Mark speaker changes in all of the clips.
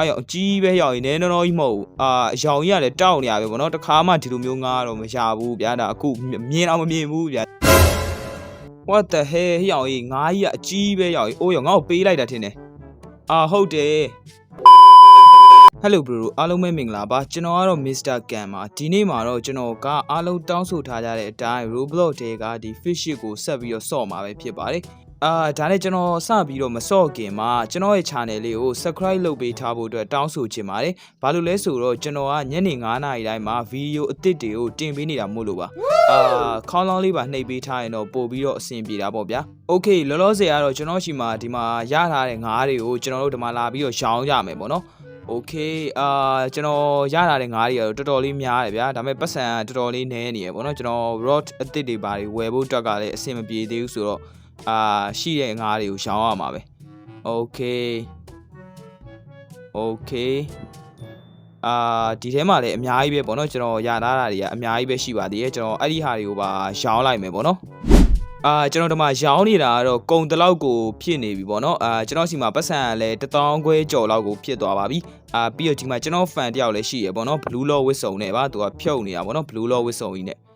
Speaker 1: အဲ့ရောအကြီးပဲရောက်ရင်နည်းနော်ကြီးမဟုတ်ဘူးအာအရောင်ကြီးကလည်းတောက်နေရပဲဗောနော်တခါမှဒီလိုမျိုးငားတော့မရဘူးဗျာဒါအခုမြင်အောင်မမြင်ဘူးဗျာ what the hell ဟိအောင်ကြီးငားကြီးကအကြီးပဲရောက်ရင်အိုးရောငါ့ကိုပေးလိုက်တာထင်တယ်အာဟုတ်တယ် Hello bro အားလုံးပဲမင်္ဂလာပါကျွန်တော်ကတော့ Mr. Gan ပါဒီနေ့မှာတော့ကျွန်တော်ကအားလုံးတောင်းဆိုထားကြတဲ့အတိုင်း Roblox တဲကဒီ fish shit ကိုဆက်ပြီးတော့စော့မှာပဲဖြစ်ပါတယ် အာဒါနဲ့ကျွန်တော်စပြီးတော့မစော့ခင်မှာကျွန်တော်ရဲ့ channel လေးကို subscribe လုပ်ပေးထားဖို့အတွက်တောင်းဆိုချင်ပါတယ်ဘာလို့လဲဆိုတော့ကျွန်တော်ကညနေ9:00နာရီတိုင်းမှာဗီဒီယိုအသစ်တွေကိုတင်ပေးနေတာမို့လို့ပါအာခေါင်းလောင်းလေးပါနှိပ်ပေးထားရင်တော့ပို့ပြီးတော့အဆင်ပြေတာပေါ့ဗျာ Okay လောလောဆယ်ကတော့ကျွန်တော်ရှိမှာဒီမှာရထားတဲ့ငါးတွေကိုကျွန်တော်တို့ဒီမှာလာပြီးတော့ရောင်းကြမယ်ပေါ့နော် Okay အာကျွန်တော်ရလာတဲ့ငါးတွေကတော့တော်တော်လေးများတယ်ဗျာဒါပေမဲ့ပတ်စံကတော်တော်လေးနည်းနေရပေါ့နော်ကျွန်တော် rod အသစ်တွေပါတွေဝယ်ဖို့အတွက်ကလည်းအဆင်မပြေသေးဘူးဆိုတော့ အာရှိတဲ့ငါးတွေကိုရှောင်းရမှာပဲ Okay Okay အာဒီထဲမှာလည်းအများကြီးပဲပေါ့နော်ကျွန်တော်ရထားတာတွေကအများကြီးပဲရှိပါသေးတယ်ကျွန်တော်အဲ့ဒီဟာတွေကိုပါရှောင်းလိုက်မယ်ပေါ့နော်အာကျွန်တော်ဒီမှာရောင်းနေတာကတော့ကုံတလောက်ကိုဖြစ်နေပြီပေါ့နော်အာကျွန်တော်စီမှာပတ်စံကလည်းတစ်တောင်းခွဲကျော်လောက်ကိုဖြစ်သွားပါပြီအာပြီးတော့ဒီမှာကျွန်တော် fan တယောက်လည်းရှိရပေါ့နော် blue law ဝစ်စုံနဲ့ပါသူကဖြုတ်နေတာပေါ့နော် blue law ဝစ်စုံကြီးနဲ့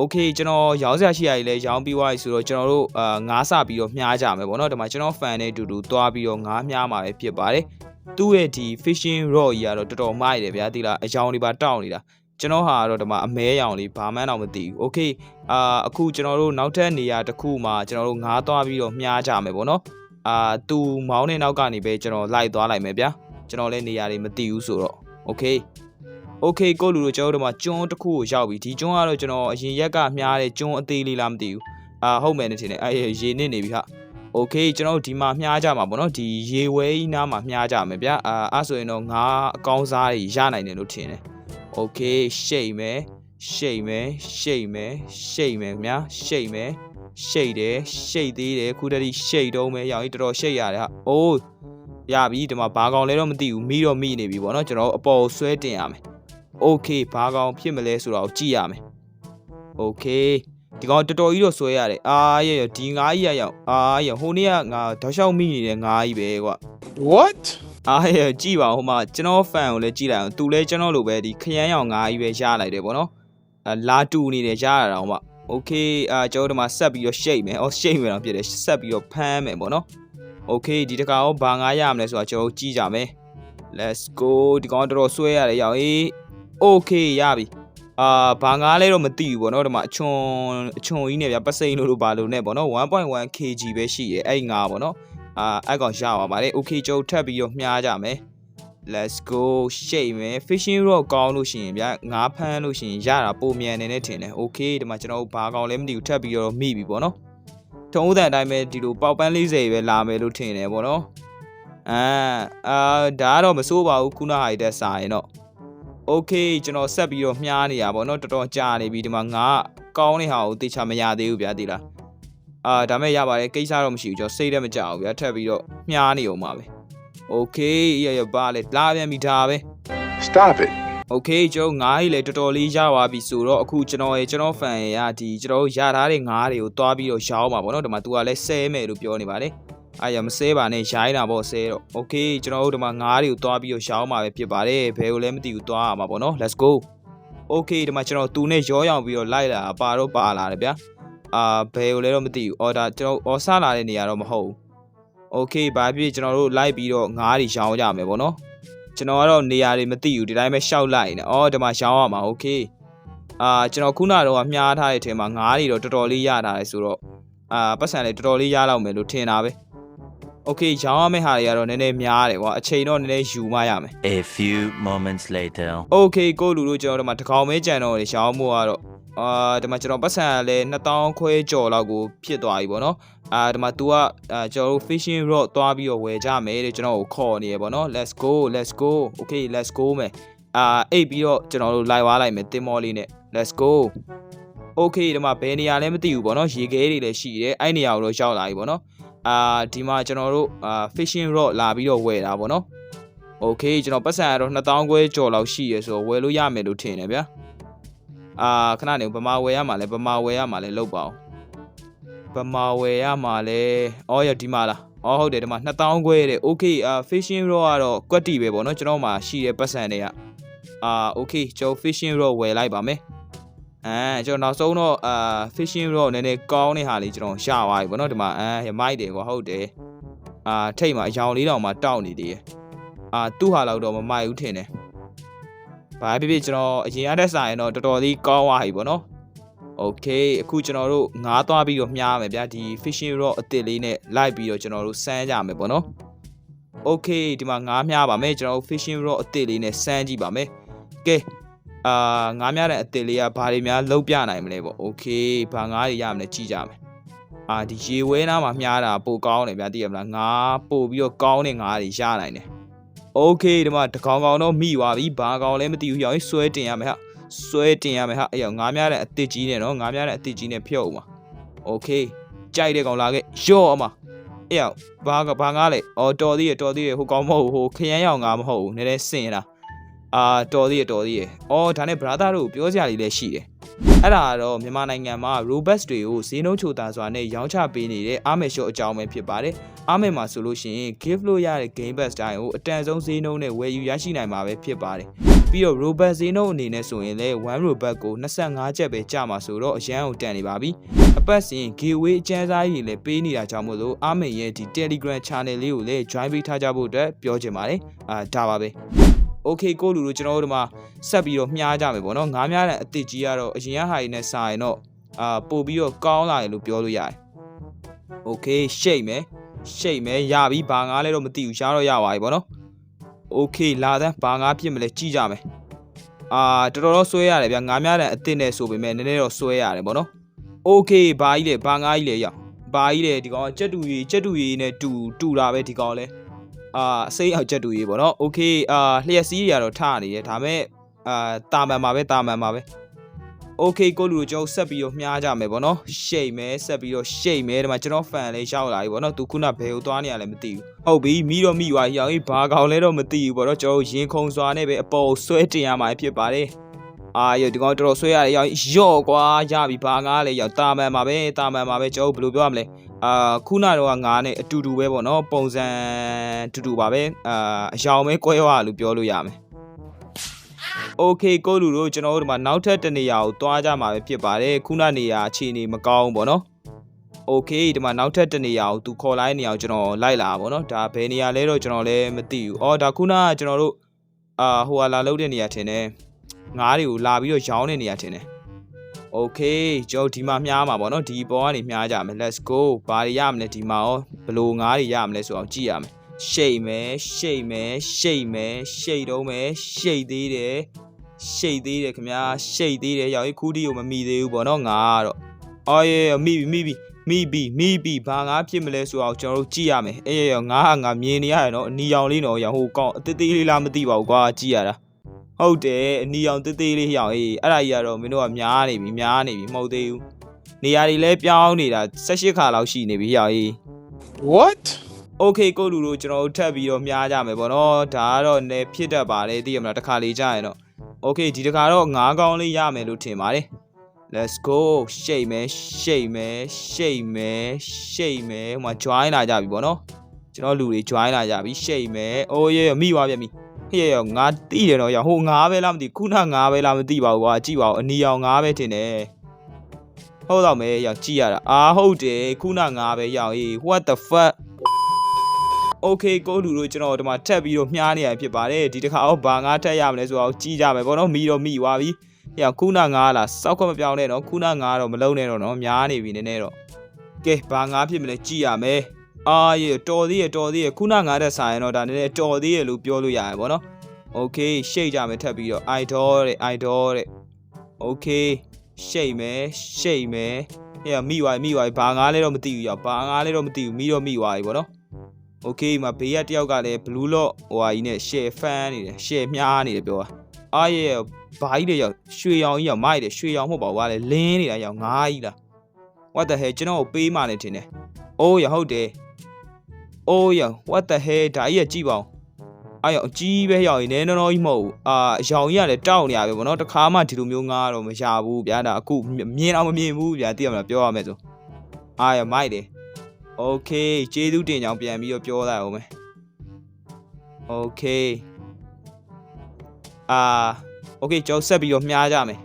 Speaker 1: Okay ကျွန်တော်ရောင်းစရာရှိရည်လည်းရောင်းပြီးသွားပြီဆိုတော့ကျွန်တော်တို့အာငားစပြီးတော့မြားကြမယ်ပေါ့နော်ဒီမှာကျွန်တော် fan နဲ့အတူတူသွားပြီးတော့ငားမြားမှာပဲဖြစ်ပါတယ်သူ့ရဲ့ဒီ fishing rod ကြီးကတော့တော်တော်မိုက်တယ်ဗျာဒီလားအယောင်တွေပါတောက်နေတာကျွန်တော်ဟာကတော့ဒီမှာအမဲရောင်လေးဘာမှန်းတော့မသိဘူး Okay အာအခုကျွန်တော်တို့နောက်ထပ်နေရာတစ်ခုမှာကျွန်တော်တို့ငားသွားပြီးတော့မြားကြမယ်ပေါ့နော်အာသူမောင်းတဲ့နောက်ကနေပဲကျွန်တော်လိုက်သွားလိုက်မယ်ဗျာကျွန်တော်လည်းနေရာတွေမသိဘူးဆိုတော့ Okay Okay ကိုလူတို့ကျွန်တော်တို့ဒီမှာကျွန်းတစ်ခုကိုရောက်ပြီဒီကျွန်းကတော့ကျွန်တော်အရင်ရက်ကမြားတဲ့ကျွန်းအသေးလေးလားမသိဘူးအာဟုတ်မယ်နဲ့ထင်တယ်အဲရေနစ်နေပြီဟာ Okay ကျွန်တော်တို့ဒီမှာမြားကြမှာပေါ့နော်ဒီရေဝဲကြီးနားမှာမြားကြမယ်ဗျာအာအဲ့ဆိုရင်တော့ငါအကောင်းစားတွေရနိုင်တယ်လို့ထင်တယ် Okay ရှိတ်မယ်ရှိတ်မယ်ရှိတ်မယ်ရှိတ်မယ်ခင်ဗျာရှိတ်မယ်ရှိတ်တယ်ရှိတ်သေးတယ်ခုတည်းရှိတ်တုံးမယ်ရောင်ကြီးတော်တော်ရှိတ်ရတယ်ဟာအိုးရပြီဒီမှာဘာကောင်လဲတော့မသိဘူးမိတော့မိနေပြီပေါ့နော်ကျွန်တော်အပေါ်ကိုဆွဲတင်ရမယ် Okay ဘာကောင်ဖြစ်မလဲဆိုတော့ကြည့်ရမယ် Okay ဒီကောင်တော်တော်ကြီးတော့ဆွဲရတယ်အာရရဒီငါးကြီးရရောက်အာရဟိုနေ့ကငါတောက်လျှောက်မိနေတဲ့ငါးကြီးပဲကွာ
Speaker 2: What?
Speaker 1: အားရကြည့်ပါဦးဟိုမှာကျွန်တော် fan ကိုလည်းကြည့်လိုက်အောင်သူလည်းကျွန်တော်လိုပဲဒီခရမ်းရောင်ငါးကြီးပဲရလိုက်တယ်ဗောနော်အာလာတူနေတယ်ရရတာဟိုမှာ okay အာကျွန်တော်တို့ဒီမှာဆက်ပြီးတော့ shape မယ်အော် shape မယ်တော့ဖြစ်တယ်ဆက်ပြီးတော့ဖမ်းမယ်ဗောနော် okay ဒီတခါရောဘာငါးရမလဲဆိုတာကျွန်တော်ကြည့်ကြမယ် let's go ဒီကောင်တော်တော်ဆွဲရတယ်ရောက်အေး okay ရပြီအာဘာငါးလဲတော့မသိဘူးဗောနော်ဒီမှာအချွန်အချွန်ကြီးနဲ့ဗျပစိန်လို့လို့ဘာလို့နဲ့ဗောနော်1.1 kg ပဲရှိရဲအဲ့ငါဗောနော်အာအဲ့ကောင်ရပါပါတယ် okay ကျွန်တော်ထပ်ပြီးတော့မြားကြမယ် let's go ရှိတ်မယ် fishing rod ကောင်းလို့ရှိရင်ဗျာငါးဖမ်းလို့ရှိရင်ရတာပုံမြန်နေနေထင်တယ် okay ဒီမှာကျွန်တော်တို့ဘာကောင်လဲမသိဘူးထပ်ပြီးတော့မိပြီပေါ့နော်ထုံးဥတဲ့အတိုင်းပဲဒီလိုပေါက်ပန်း40ပဲလာမယ်လို့ထင်တယ်ပေါ့နော်အာအာဒါကတော့မစိုးပါဘူးခုနဟာရတဲ့စာရင်တော့ okay ကျွန်တော်ဆက်ပြီးတော့မြားနေရပါတော့တော်တော်ကြာနေပြီဒီမှာငါကောင်းတဲ့ဟာကိုတေချာမရသေးဘူးဗျာဒီလား အာဒါမဲ့ရပါတယ်ကိစ္စတော့မရှိဘူးကျွန်တော်စိတ်လည်းမကြဘူးဗျာထပ်ပြီးတော့မြားနေအောင်ပါပဲโอเคရရပါလေလာပြန်ပြီဒါပဲ
Speaker 2: Stop it.
Speaker 1: โอเคကျွန်တော်ငားကြီးလည်းတော်တော်လေးရပါပြီဆိုတော့အခုကျွန်တော်ရဲ့ကျွန်တော် fan ရဲ့ကဒီကျွန်တော်တို့ရထားတဲ့ငားတွေကိုတွားပြီးတော့ရောင်းပါဗောနော်ဒီမှာ तू ကလည်းဆဲမယ်လို့ပြောနေပါတယ် အဲ့ရမစဲပါနဲ့ရိုင်းတာပေါ့စဲတော့ okay ကျွန်တော်တို့ဒီမှာငါးတွေကိုတွားပြီးတော့ရှောင်းมาပဲဖြစ်ပါတယ်ဘယ်ကိုလဲမသိဘူးတွားရမှာပေါ့နော် let's go okay ဒီမှာကျွန်တော်သူနဲ့ရောရောင်ပြီးတော့လိုက်လာပါတော့ပါလာတယ်ဗျာအာဘယ်ကိုလဲတော့မသိဘူးအော်ဒါကျွန်တော်အော်ဆလာတဲ့နေရာတော့မဟုတ်ဘူး okay ဘာဖြစ်ကျွန်တော်တို့လိုက်ပြီးတော့ငါးတွေရှောင်းကြမယ်ပေါ့နော်ကျွန်တော်ကတော့နေရာတွေမသိဘူးဒီတိုင်းပဲရှောက်လိုက်နေအော်ဒီမှာရှောင်းရမှာ okay အာကျွန်တော်ခုနတော့မြားထားတဲ့အထဲမှာငါးတွေတော့တော်တော်လေးရထားတယ်ဆိုတော့အာပတ်စံလေးတော်တော်လေးရလောက်မယ်လို့ထင်တာပဲ။ โอเคရောင်းရမယ့်ဟာတွေကတော့နည်းနည်းများတယ်ကွာအချိန်တော့နည်းနည်းယူမှရမယ်
Speaker 3: A few moments later.
Speaker 1: โอเคကိုလူတို့ကျွန်တော်တို့မှာတစ်ကောင်မဲကြံတော့လေရှောင်းမှုကတော့အာဒီမှာကျွန်တော်ပတ်စံကလည်း2000ခွဲကျော်လောက်ကိုဖြစ်သွားပြီပေါ့နော်အာဒီမှာ तू ကအာကျွန်တော်တို့ fishing rod သွားပြီးတော့ဝယ်ကြမယ်တဲ့ကျွန်တော်ကိုခေါ်နေရပေါ့နော် let's go let's go okay let's go မယ်အာအိတ်ပြီးတော့ကျွန်တော်တို့လိုက်သွားလိုက်မယ်တင်မောလေးနဲ့ let's go okay ဒီမှာဘယ်နေရာလဲမသိဘူးပေါ့နော်ရေခဲတွေလည်းရှိတယ်အဲ့နေရာကိုတော့ရောက်လာပြီပေါ့နော် အာဒီမှာကျွန်တော်တို့အာ fishing rod လာပြီးတော့ဝယ်တာပေါ့နော် โอเคကျွန်တော်ပတ်စံကတော့2000ခွဲကျော်လောက်ရှိရဆိုတော့ဝယ်လို့ရမယ်လို့ထင်တယ်ဗျာအာခဏနေဗမာဝယ်ရမှာလဲဗမာဝယ်ရမှာလဲလောက်ပါအောင်ဗမာဝယ်ရမှာလဲအော်ရဒီမှာလား အော်ဟုတ်တယ်ဒီမှာ2000ခွဲတဲ့ okay အာ fishing rod ကတော့ကွက်တီပဲပေါ့နော်ကျွန်တော်မှာရှိတဲ့ပတ်စံတွေကအာ okay ကျွန်တော် fishing rod ဝယ်လိုက်ပါမယ် အဲကျွန်တော်နောက်ဆုံးတော့အာ fishing rod နည်းနည်းကောင်းတဲ့ဟာလေးကျွန်တော်ရှာသွားပြီပေါ့နော်ဒီမှာအဲရမိုက်တယ်ကွာဟုတ်တယ်အာထိတ်မှာအယောင်လေးတောင်မှတောက်နေသေးတယ်အာသူ့ဟာလောက်တော့မမိုက်ဘူးထင်တယ်ဘာဖြစ်ဖြစ်ကျွန်တော်အရင်ရတဲ့စာရင်တော့တော်တော်လေးကောင်းသွားပြီပေါ့နော် โอเคအခုကျွန်တော်တို့ငားသွားပြီးတော့မြားမယ်ဗျာဒီ fishing rod အစ်စ်လေးနဲ့လိုက်ပြီးတော့ကျွန်တော်တို့စမ်းကြမယ်ပေါ့နော်โอเคဒီမှာငားမြားပါမယ်ကျွန်တော်တို့ fishing rod အစ်စ်လေးနဲ့စမ်းကြည့်ပါမယ်ကဲ အာငားမြားတဲ့အစ်စ်လေးကဘာတွေများလုံးပြနိုင်မလဲပေါ့โอเคဘာငားတွေရမလဲကြည့်ကြမယ်အာဒီရေဝဲနားမှာမြားတာပိုကောင်းတယ်ဗျာသိရမလားငားပို့ပြီးတော့ကောင်းတဲ့ငားတွေရနိုင်တယ်โอเคဒီမှာတကောင်ကောင်တော့မိသွားပြီဘာကောင်လဲမသိဘူးရောင်းဆွဲတင်ရမယ်ဟာ ဆွဲတင်ရမယ်ဟာအဲ့ရောငါးများတဲ့အစ်စ်ကြီးနဲ့နော်ငါးများတဲ့အစ်စ်ကြီးနဲ့ဖြုတ်အောင်ပါโอเคကြိုက်တဲ့ကောင်လာခဲ့ရော့အမအဲ့ရောဘာကဘာငါလဲအော်တော်သေးရတော်သေးရဟိုကောင်မဟုတ်ဘူးဟိုခရမ်းရောင်ငါမဟုတ်ဘူးနည်းနည်းစင်တာ အာတော်သေးရတော်သေးရအော်ဒါနဲ့ brother တို့ပြောစရာလေးလည်းရှိတယ်အဲ့ဒါကတော့မြန်မာနိုင်ငံမှာ robust တွေကိုဈေးနှုန်းချိုတာစွာနဲ့ရောင်းချပေးနေတဲ့အားမယ်ရှော့အကြောင်းပဲဖြစ်ပါတယ်အားမယ်မှာဆိုလို့ရှိရင် give လို့ရတဲ့ game pass တိုင်းကိုအတန်ဆုံးဈေးနှုန်းနဲ့ဝယ်ယူရရှိနိုင်မှာပဲဖြစ်ပါတယ်ပြီးတော့ robot ဈေးနှုန်းအနေနဲ့ဆိုရင်လည်း1 robot ကို25ကျပ်ပဲကျမှာဆိုတော့အရန်ကိုတန်နေပါပြီအပတ်စဉ် giveaway အကျန်းစားကြီးလည်းပေးနေတာကြောင့်မို့လို့အားမင်ရဲ့ဒီ Telegram channel လေးကိုလည်း join ပေးထားကြဖို့အတွက်ပြောချင်ပါတယ်အာဒါပါပဲ Okay ကိုလူတို့ကျွန်တော်တို့ဒီမှာဆက်ပြီးတော့မြားကြမယ်ပေါ့နော်ငားများတဲ့အစ်စ်ကြီးကတော့အရင်ကဟာတွေနဲ့စာရင်တော့အာပို့ပြီးတော့ကောင်းလာတယ်လို့ပြောလို့ရတယ် Okay ရှိတ်မယ်ရှိတ်မယ်ရပြီဘာငားလဲတော့မသိဘူးရှားတော့ရပါပြီပေါ့နော် Okay လာတဲ့ဘာငါဖြစ်မလဲကြည့်ကြမယ်အာတော်တော်တော့ဆွဲရတယ်ဗျာငါများတဲ့အစ်စ်နဲ့ဆိုပေမဲ့နည်းနည်းတော့ဆွဲရတယ်ဗောနော် Okay ဘာကြီးလဲဘာငါကြီးလဲရောက်ဘာကြီးလဲဒီကောင်ကကြက်တူရီကြက်တူရီနဲ့တူတူတာပဲဒီကောင်လဲ အာအစိမ်းအောင်ကြက်တူရီဗောနော် Okay အာလျှက်စီးတွေကတော့ထနေတယ်ဒါမဲ့အာတာမန်ပါပဲတာမန်ပါပဲ Okay ကိုလူတို့ကျွန်တော်ဆက်ပြီးတော့မြားကြမယ်ဗောနော်ရှိတ်မယ်ဆက်ပြီးတော့ရှိတ်မယ်ဒီမှာကျွန်တော်ဖန်လေးရောက်လာပြီဗောနော်သူခုနဘယ်ကိုသွားနေရလဲမသိဘူးဟုတ်ပြီမိတော့မိသွားရောင်ကြီးဘာကောင်လဲတော့မသိဘူးဗောနော်ကျွန်တော်ရင်ခုန်စွာနဲ့ပဲအပေါ်ဆွဲတင်ရမှာဖြစ်ပါတယ်အာရဒီကောင်တော်တော်ဆွဲရတယ်ရောင်ရော့ကွာရပြီဘာငားလဲရောက်တာမန်ပါပဲတာမန်ပါပဲကျွန်တော်ဘယ်လိုပြောရမလဲ အာခုနတော့ငားနဲ့အတူတူပဲဗောနော်ပုံစံတူတူပါပဲအာအယောင်ပဲကွဲသွားလို့ပြောလို့ရမယ် โอเคကိုလူတို့ကျွန်တော်တို့ဒီမှာနောက်ထပ်တစ်နေရာကိုတွားကြမှာပဲဖြစ်ပါတယ်ခုနနေရာအခြေအနေမကောင်းဘူးပေါ့နော်โอเคဒီမှာနောက်ထပ်တစ်နေရာကိုသူခေါ်လိုက်နေအောင်ကျွန်တော်လိုက်လာပါပေါ့နော်ဒါဘယ်နေရာလဲတော့ကျွန်တော်လည်းမသိဘူးအော်ဒါခုနကကျွန်တော်တို့အာဟိုဟာလာလုပ်တဲ့နေရာထင်တယ်ငားတွေကိုလာပြီးတော့ရောင်းတဲ့နေရာထင်တယ် okay ကျွန်တော်ဒီမှာမြားမှာပေါ့နော်ဒီဘောကနေမြားကြမယ် let's go ဘာတွေရမလဲဒီမှာရောဘလိုငါးတွေရမလဲဆိုအောင်ကြည့်ရမယ်ရှိတ်မယ်ရှိတ်မယ်ရှိတ်မယ်ရှိတ်တော့မယ်ရှိတ်သေးတယ်ရှိတ်သေးတယ်ခင်ဗျာရှိတ်သေးတယ်ရောက်ရင်ခူးတီကိုမမိသေးဘူးပေါ့နော်ငါကတော့အော်ရေမိပြီမိပြီမိပြီမိပြီဘာငါဖြစ်မလဲဆိုအောင်ကျွန်တော်တို့ကြည့်ရမယ်အေးရငါငါမြင်နေရတယ်နော်အနီရောင်လေးနော်ရဟိုကောင်အသေးသေးလေးလားမသိပါဘူးကွာကြည့်ရတာ ဟုတ်တယ်အနီရောင်သေးသေးလေးရောအေးအဲ့ဒါကြီးကတော့မင်းတို့ကများနေပြီများနေပြီမဟုတ်သေးဘူးနေရာတွေလဲပြောင်းနေတာ18ခါလောက်ရှိနေပြီရောအေး
Speaker 2: What?
Speaker 1: Okay ကိုလူတို့ကျွန်တော်တို့ထပ်ပြီးတော့မြားကြမယ်ပေါ့နော်ဒါကတော့ ne ဖြစ်တတ်ပါတယ်သိရမလားတစ်ခါလေးကြာရင်တော့ Okay ဒီတစ်ခါတော့ငါးကောင်းလေးရမယ်လို့ထင်ပါတယ် Let's go ရှိတ်မယ်ရှိတ်မယ်ရှိတ်မယ်ရှိတ်မယ်ဟိုမှာ join လာကြပြီပေါ့နော်ကျွန်တော်လူတွေ join လာကြပြီရှိတ်မယ်အိုးရေမိသွားပြန်ပြီ ဟေ့ရောငါတိတယ်တော့ရဟိုငါပဲလားမသိခုနငါပဲလားမသိပါဘူးကွာကြည့်ပါဦးအနီအောင်ငါပဲထင်တယ်ဟုတ်တော့မယ်ရောက်ကြည့်ရတာအာဟုတ်တယ်ခုနငါပဲရောက်အေး what the fuck Okay ကိုလူတို့ကျွန်တော်ဒီမှာထပ်ပြီးတော့မြားနေရဖြစ်ပါတယ်ဒီတစ်ခါတော့ဘာငါထက်ရမလဲဆိုတော့ကြည့်ကြမယ်ပေါ့နော်မိတော့မိသွားပြီဟေ့ခုနငါလားစောက်ခွက်မပြောင်းနဲ့နော်ခုနငါတော့မလုံးနဲ့တော့နော်များနေပြီနည်းနည်းတော့ကဲဘာငါဖြစ်မလဲကြည့်ရမယ် အာရေတော်သေးရတော်သေးရခုနငါတဲ့ဆိုင်ရင်တော့ဒါနည်းနည်းတော်သေးရလို့ပြောလို့ရတယ်ပေါ့နော် Okay ရှိတ်ကြမယ်ထပ်ပြီးတော့ idol တဲ့ idol တဲ့ Okay ရှိတ်မယ်ရှိတ်မယ်ဟဲ့မိသွားပြီမိသွားပြီဘာငါလဲတော့မသိဘူးရောက်ဘာငါလဲတော့မသိဘူးမိတော့မိသွားပြီပေါ့နော် โอเคမှာဘေးကတယောက်ကလည်း blue lock ဟိုဟာကြီးနဲ့ share fan နေတယ် share မြားနေတယ်ပြောတာအားရဲ့ဘာကြီးတွေရောက်ရွှေရောင်ကြီးရောက်မိုက်တယ်ရွှေရောင်မဟုတ်ပါဘူးကွာလေလင်းနေတာရောက်ငားကြီးလား what the hell ကျွန်တော်ကိုပေးမှနေတင်တယ်အိုးရဟုတ်တယ် အိုးရ what the hell ဒါကြီးရကြည့်ပါဦးအားရောက်အကြီးပဲရောက်ရင်နည်းနော်ကြီးမဟုတ်ဘူးအာအရောင်ကြီးကလည်းတောက်နေရပဲဗောနော်တခါမှဒီလိုမျိုးငားတော့မရဘူးဗျာဒါအခုမြင်အောင်မမြင်ဘူးဗျာသိရမလားပြောရမယ်ဆိုအားရမိုက်တယ် โอเคကျေးဇူးတင်ကြောင်ပြန်ပြီးတော့ပြောလိုက်အောင်မယ်โอเคအာโอเคကျွန်တော်ဆက်ပြီးတော့မြားကြမယ်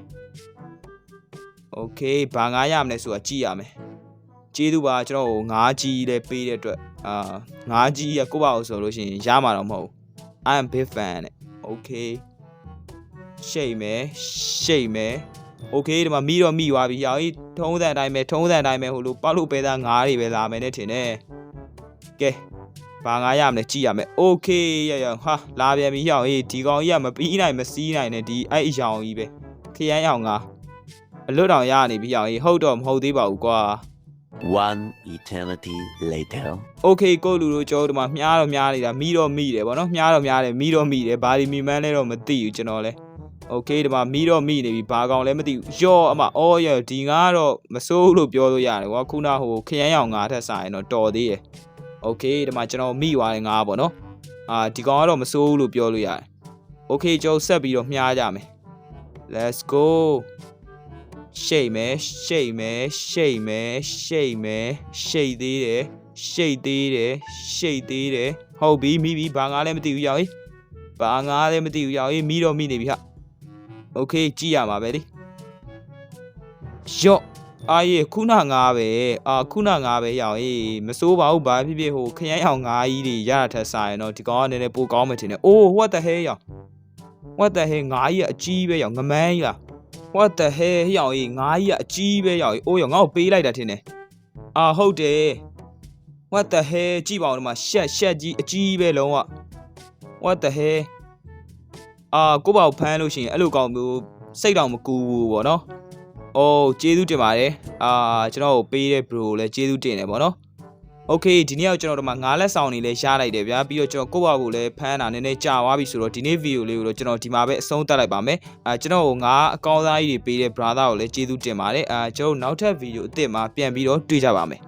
Speaker 1: โอเคဘာငါရမလဲဆိုတာကြည့်ရမယ်ကျေးဇူးပါကျွန်တော်ကို9ကြီးလည်းပေးတဲ့အတွက် အာငါးကြီးရကိုပါအောင်ဆိုလို့ရှိရင်ရမှာတော့မဟုတ်ဘူး I am big fan နဲ့ okay ရှိတ်မယ်ရှိတ်မယ် okay ဒီမှာမိတော့မိသွားပြီရောင်ကြီးထုံးစံအတိုင်းပဲထုံးစံအတိုင်းပဲဟိုလိုပေါက်လို့ပဲသားငါးတွေပဲလာမယ်နဲ့ထင်တယ်ကဲဘာငါရမလဲကြည့်ရမယ် okay ရရဟာလာပြန်ပြီရောင်ကြီးဒီကောင်ကြီးကမပြီးနိုင်မစီးနိုင်နဲ့ဒီအဲ့အရောင်ကြီးပဲခရိုင်းအောင်ငါအလွတ်တော်ရနေပြီရောင်ကြီးဟုတ်တော့မဟုတ်သေးပါဘူးကွာ
Speaker 3: One eternity later.
Speaker 1: โอเคကိုလူတို့ကျွန်တော်တို့ဒီမှာမြားတော့မြားနေတာမိတော့မိတယ်ဗောနော်မြားတော့မြားတယ်မိတော့မိတယ်ဘာဒီမီမန်းလဲတော့မသိဘူးကျွန်တော်လဲโอเคဒီမှာမိတော့မိနေပြီဘာကောင်လဲမသိဘူးယော့အမအော်ရဒီငါကတော့မစိုးဘူးလို့ပြောလို့ရတယ်ကွာခုနဟိုခရမ်းရောင်ငါထက်ဆိုင်တော့တော်သေးတယ်โอเคဒီမှာကျွန်တော်မိသွားတယ်ငါဗောနော်အာဒီကောင်ကတော့မစိုးဘူးလို့ပြောလို့ရတယ်โอเคကျွန်တော်ဆက်ပြီးတော့မြားကြမယ် let's go ရှိတ်မယ်ရှိတ်မယ်ရှိတ်မယ်ရှိတ်မယ်ရှိတ်သေးတယ်ရှိတ်သေးတယ်ရှိတ်သေးတယ်ဟုတ်ပြီမိပြီဘာငါလည်းမသိဘူးရောက်ဟေးဘာငါလည်းမသိဘူးရောက်ဟေးမိတော့မိနေပြီဟာโอเคကြည့်ရမှာပဲလေယော့အာရေခုနငါပဲအာခုနငါပဲရောက်ဟေးမစိုးပါဘူးဘာဖြစ်ဖြစ်ဟိုခရမ်းအောင်ငါကြီးတွေရတာထက်စားရင်တော့ဒီကောင်ကနည်းနည်းပိုကောင်းမှထင်တယ်အိုး what the hell ရောက် what the hell ငါကြီးကအကြီးပဲရောက်ငမန်းကြီးလား what the hell ဟိအောင်ကြီးငါးကြီးကအကြီးပဲရောက်ကြီးအိုးရောငါ့ကိုပေးလိုက်တာထင်တယ်အာဟုတ်တယ် what the hell ကြည့်ပါဦးဒီမှာရှက်ရှက်ကြီးအကြီးပဲလုံးဝ what the hell အာကိုပေါ့ဖမ်းလို့ရှိရင်အဲ့လိုကောင်မျိုးစိတ်တောင်မကူဘူးဗောနော်အိုးကျေးဇူးတင်ပါတယ်အာကျွန်တော်ကိုပေးတဲ့ bro လည်းကျေးဇူးတင်တယ်ဗောနော် โอเคဒီနေ့ကကျွန်တော်တို့မှာငါးလက်ဆောင်တွေလည်းရှားလိုက်တယ်ဗျာပြီးတော့ကျွန်တော်ကိုယ့်ဘာကိုလည်းဖမ်းတာနည်းနည်းကြာသွားပြီဆိုတော့ဒီနေ့ဗီဒီယိုလေးကိုတော့ကျွန်တော်ဒီမှာပဲအဆုံးသတ်လိုက်ပါမယ်အာကျွန်တော်ကိုငါးအကောင်းသားကြီးတွေပေးတဲ့ brother ကိုလည်းကျေးဇူးတင်ပါတယ်အာကျွန်တော်တို့နောက်ထပ်ဗီဒီယိုအသစ်မှာပြန်ပြီးတော့တွေ့ကြပါမယ်